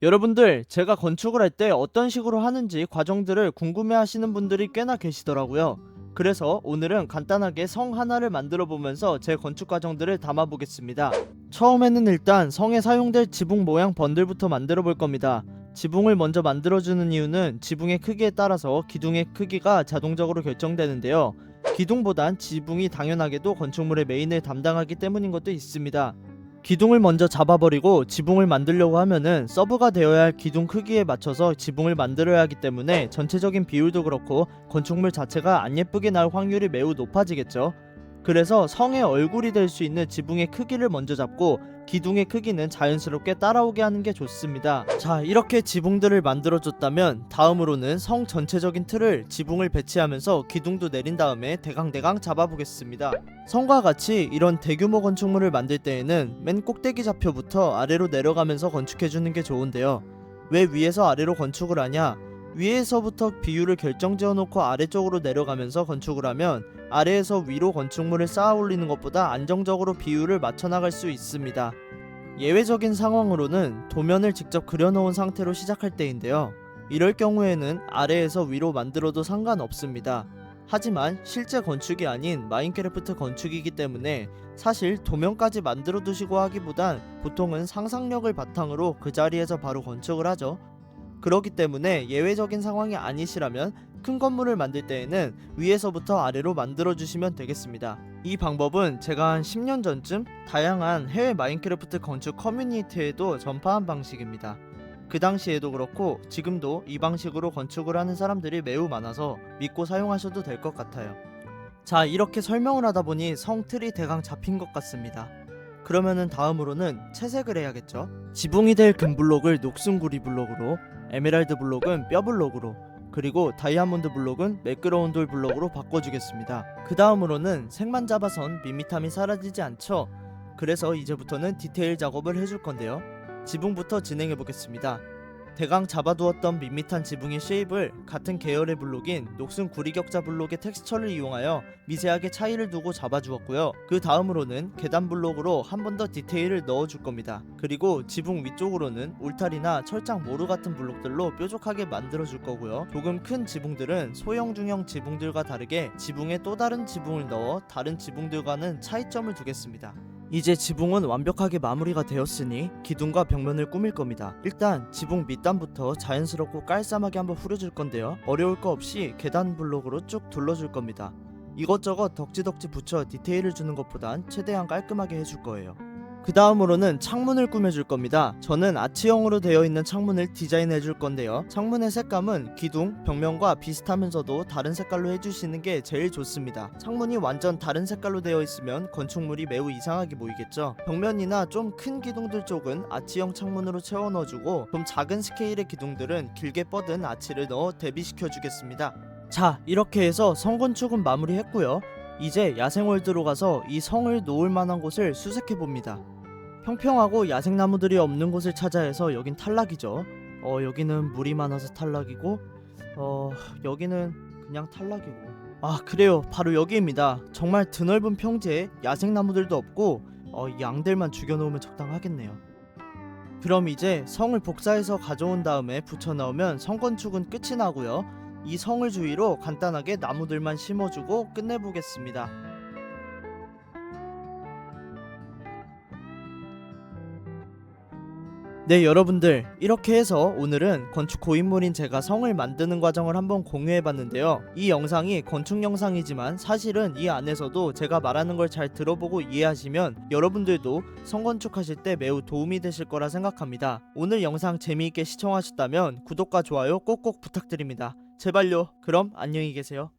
여러분들, 제가 건축을 할 때 어떤 식으로 하는지 과정들을 궁금해 하시는 분들이 꽤나 계시더라고요. 그래서 오늘은 간단하게 성 하나를 만들어 보면서 제 건축 과정들을 담아 보겠습니다. 처음에는 일단 성에 사용될 지붕 모양 번들부터 만들어 볼 겁니다. 지붕을 먼저 만들어주는 이유는 지붕의 크기에 따라서 기둥의 크기가 자동적으로 결정되는데요. 기둥보단 지붕이 당연하게도 건축물의 메인을 담당하기 때문인 것도 있습니다. 기둥을 먼저 잡아버리고 지붕을 만들려고 하면은 서브가 되어야 할 기둥 크기에 맞춰서 지붕을 만들어야 하기 때문에 전체적인 비율도 그렇고 건축물 자체가 안 예쁘게 나올 확률이 매우 높아지겠죠. 그래서 성의 얼굴이 될 수 있는 지붕의 크기를 먼저 잡고 기둥의 크기는 자연스럽게 따라오게 하는 게 좋습니다. 자, 이렇게 지붕들을 만들어줬다면 다음으로는 성 전체적인 틀을 지붕을 배치하면서 기둥도 내린 다음에 대강대강 잡아보겠습니다. 성과 같이 이런 대규모 건축물을 만들 때에는 맨 꼭대기 좌표부터 아래로 내려가면서 건축해주는 게 좋은데요. 왜 위에서 아래로 건축을 하냐? 위에서부터 비율을 결정지어 놓고 아래쪽으로 내려가면서 건축을 하면 아래에서 위로 건축물을 쌓아 올리는 것보다 안정적으로 비율을 맞춰 나갈 수 있습니다. 예외적인 상황으로는 도면을 직접 그려놓은 상태로 시작할 때인데요. 이럴 경우에는 아래에서 위로 만들어도 상관없습니다. 하지만 실제 건축이 아닌 마인크래프트 건축이기 때문에 사실 도면까지 만들어 두시고 하기보단 보통은 상상력을 바탕으로 그 자리에서 바로 건축을 하죠. 그렇기 때문에 예외적인 상황이 아니시라면 큰 건물을 만들 때에는 위에서부터 아래로 만들어 주시면 되겠습니다. 이 방법은 제가 한 10년 전쯤 다양한 해외 마인크래프트 건축 커뮤니티에도 전파한 방식입니다. 그 당시에도 그렇고 지금도 이 방식으로 건축을 하는 사람들이 매우 많아서 믿고 사용하셔도 될 것 같아요. 자, 이렇게 설명을 하다 보니 성틀이 대강 잡힌 것 같습니다. 그러면은 다음으로는 채색을 해야겠죠. 지붕이 될 금블록을 녹슨 구리 블록으로, 에메랄드 블록은 뼈 블록으로, 그리고 다이아몬드 블록은 매끄러운 돌 블록으로 바꿔주겠습니다. 그 다음으로는 색만 잡아선 밋밋함이 사라지지 않죠. 그래서 이제부터는 디테일 작업을 해줄 건데요. 지붕부터 진행해 보겠습니다. 대강 잡아두었던 밋밋한 지붕의 쉐입을 같은 계열의 블록인 녹슨 구리격자 블록의 텍스처를 이용하여 미세하게 차이를 두고 잡아주었고요. 그 다음으로는 계단 블록으로 한 번 더 디테일을 넣어줄 겁니다. 그리고 지붕 위쪽으로는 울타리나 철장 모루 같은 블록들로 뾰족하게 만들어줄 거고요. 조금 큰 지붕들은 소형 중형 지붕들과 다르게 지붕에 또 다른 지붕을 넣어 다른 지붕들과는 차이점을 두겠습니다. 이제 지붕은 완벽하게 마무리가 되었으니 기둥과 벽면을 꾸밀 겁니다. 일단 지붕 밑단부터 자연스럽고 깔쌈하게 한번 후려줄 건데요. 어려울 거 없이 계단 블록으로 쭉 둘러줄 겁니다. 이것저것 덕지덕지 붙여 디테일을 주는 것보단 최대한 깔끔하게 해줄 거예요. 그 다음으로는 창문을 꾸며줄 겁니다. 저는 아치형으로 되어 있는 창문을 디자인해 줄 건데요. 창문의 색감은 기둥, 벽면과 비슷하면서도 다른 색깔로 해주시는 게 제일 좋습니다. 창문이 완전 다른 색깔로 되어 있으면 건축물이 매우 이상하게 보이겠죠. 벽면이나 좀 큰 기둥들 쪽은 아치형 창문으로 채워 넣어주고 좀 작은 스케일의 기둥들은 길게 뻗은 아치를 넣어 대비시켜 주겠습니다. 자, 이렇게 해서 성건축은 마무리했고요. 이제 야생월드로 가서 이 성을 놓을 만한 곳을 수색해 봅니다. 평평하고 야생나무들이 없는 곳을 찾아 해서 여긴 탈락이죠. 어, 여기는 물이 많아서 탈락이고, 어, 여기는 그냥 탈락이고. 아, 그래요. 바로 여기입니다. 정말 드넓은 평지에 야생나무들도 없고, 어, 이 양들만 죽여놓으면 적당하겠네요. 그럼 이제 성을 복사해서 가져온 다음에 붙여넣으면 성건축은 끝이 나고요. 이 성을 주위로 간단하게 나무들만 심어주고 끝내보겠습니다. 네 여러분들 이렇게 해서 오늘은 건축 고인물인 제가 성을 만드는 과정을 한번 공유해봤는데요. 이 영상이 건축 영상이지만 사실은 이 안에서도 제가 말하는 걸 잘 들어보고 이해하시면 여러분들도 성 건축하실 때 매우 도움이 되실 거라 생각합니다. 오늘 영상 재미있게 시청하셨다면 구독과 좋아요 꼭꼭 부탁드립니다. 제발요. 그럼 안녕히 계세요